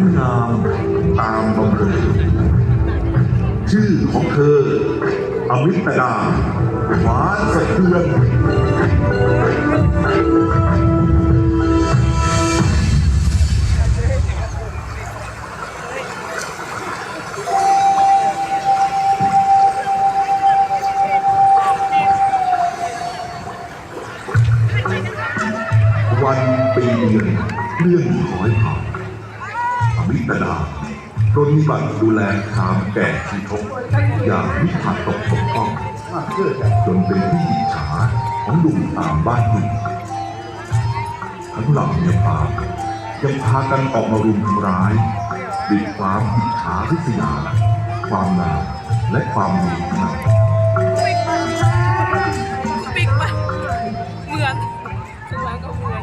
นงามตามบำเรอชื่อของเธอ อมิตดาหวานสะเทือน ตดาปรนิบัติดูแลทามแก่ชีทกอย่างวิถาตกตกต้องจนเป็นที่อิจฉาของดุมตามบ้านอื่นทั้งหล่าเมียพายังพากันออกมารุมทำร้ายด้วยความอิจฉาริษยา ความงาและความมีขนาดปิกปะเหมือนข้างหลังก็เหมือน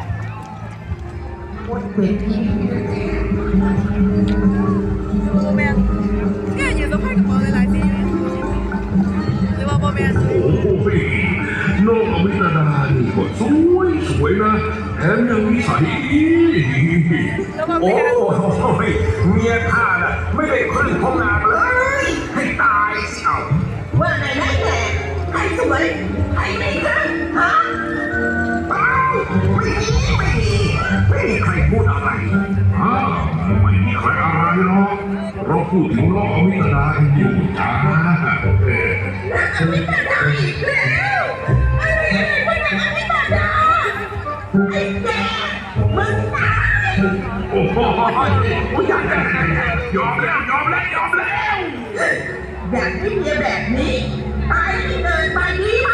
โอ้แมนยเมียข้าน่ะไม่ได้ครึ่งของนางเลย ให้ตายสิเอาว่าไงนะแกใครสวยใครไม่รักฮะเปล่าไม่มีไม่มีไม่มีใครพูดอะไรอ้าวไม่มีใครอะไรหรอกเราพูดถึงน้องอมิตดาอยู่จ้าเอออมิตาดาอีกแล้ว อยากยอมแล้วยอมแล้วยอมแล้วอยากให้เมียแบบนี้ตายไม่เกินไปดีไหม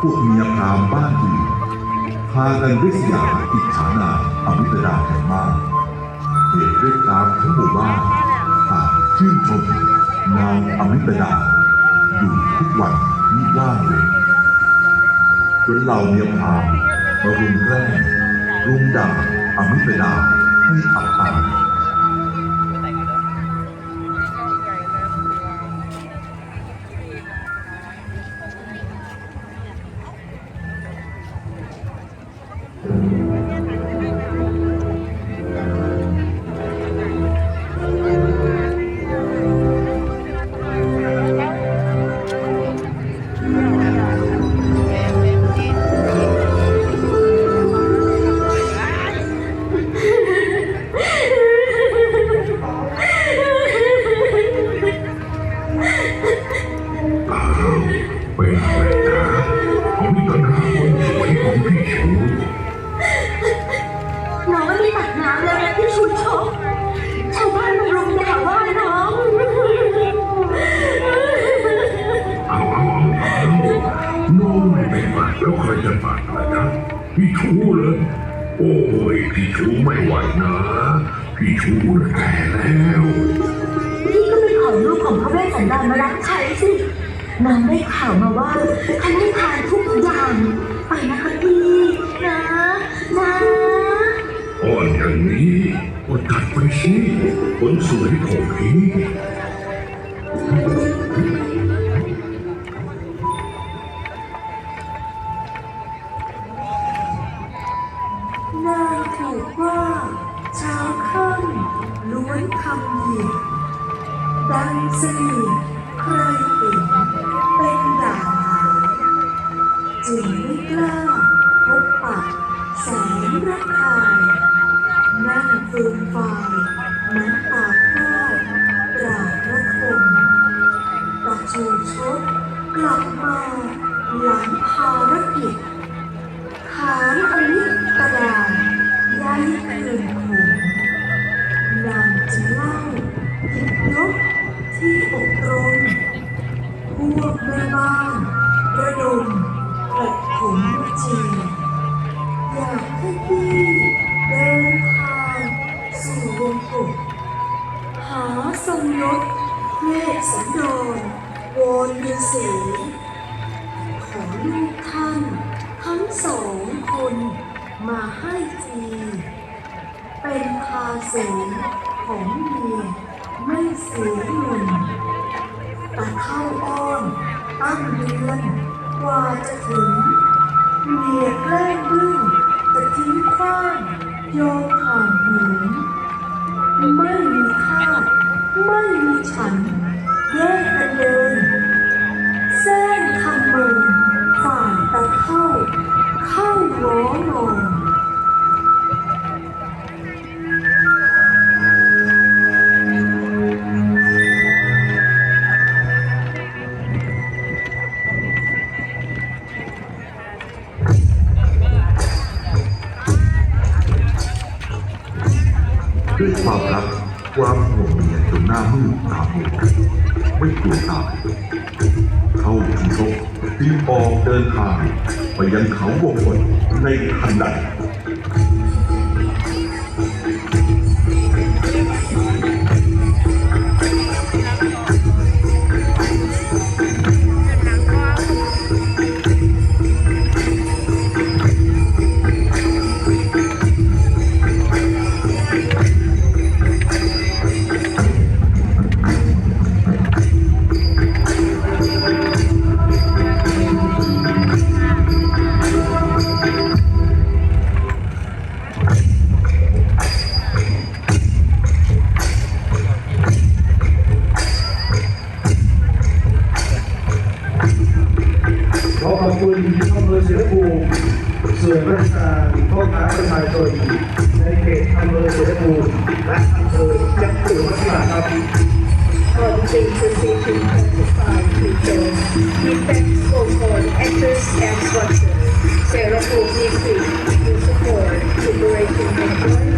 พวกเมียพรามบ้านอื่นพากันริษยาอิจฉานาอมิตดาอย่างมากเหตุเรียกตามทั้งหมู่บ้าน ชื่นชมนางอมิตดา อยู่ทุกวันมิว่างเลยจนเหล่าเมียพามมารุมแกล้งรุมด่าอมิตดาให้อับอาย อ้าเป็นอะไรนะอมิตดาคนสวยของพี่ชูน้องไม่มีตักน้ำแล้วนะที่ชุนชกชาวบ้านมารุมด่าว่าน้องเอาเอาเอาเอาน้องไม่ไปปัดแล้วใครจะปัดล่ะนะพี่ชูเลยโอ้ยพี่ชูไม่ไหวนะพี่ชูน่ะแก่แล้วพี่ก็ไปขอลูกของพระเวสสันดรมารับใช้สิ น้องได้ข่าวมาว่าท่านให้ทานทุกอย่าง ไปนะคะพี่นะนะอ่อนอย่างนี้ก็ตัดไปสิคนสวยของพี่นายถูกว่าชาวค่ำล้วนคำเหยียดดังเสนีย หลังภารกิจขารอลิตดาย้ายคืนหงนางจะเล่าหยิบยกที่อกรมพวกแม่บ้านระด ลูกท่าน ทั้งสองคนมาให้ทีเป็นภาษีของเมียไม่เสียเงินตาเข้าอ้อมตั้งเดือนกว่าจะถึง เมียแกล้งบึ้งจะทิ้งขว้างโยงห่างหืนไม่มีค่าไม่มีฉันแยกกันเดินแซงคำเมิน ด้วยความรักความห่วงเมียจนหน้ามืดตามัวไม่กลัวตายเขาทีโซ่ตีปองเดินทางไปยังเขาวงกลในทันใด ส่วนราชการพ่อค้าประชาชนในเขตอำเภอเสรภูมิและอำเภอจังหวัดพัทยาครับ on the Association testified to show defense for actors and structure. Sarah Poole District to support liberation and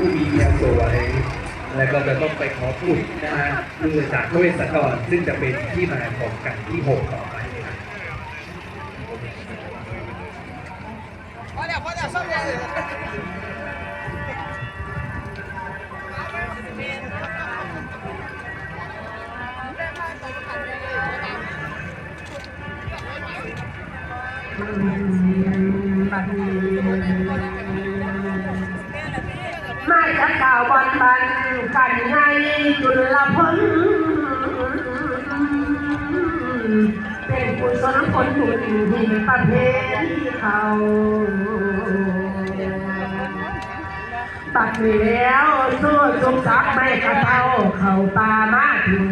ผู้มีเมียสวยแล้วก็จะต้องไปขอพูดนะฮะคือจากเวสกรซึ่งจะเป็นที่มาของกันที่หกต่อไปครับมาจากข่าวบอล ก่าบันบันกันให้จุลพลเป็นกุศลผลบุญที่ประเพณีเขาตัดแล้วสู้สมศักดิ์ไม่กระเท่าเข้าตามาถึง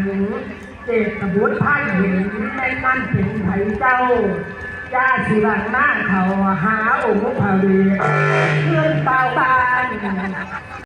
เจตบุตรท่านเห็นในนั้นเป็นไผเจ้าย่าสิหลังหน้าเขาหาองค์พระเวทเพื่อนเป่าบาน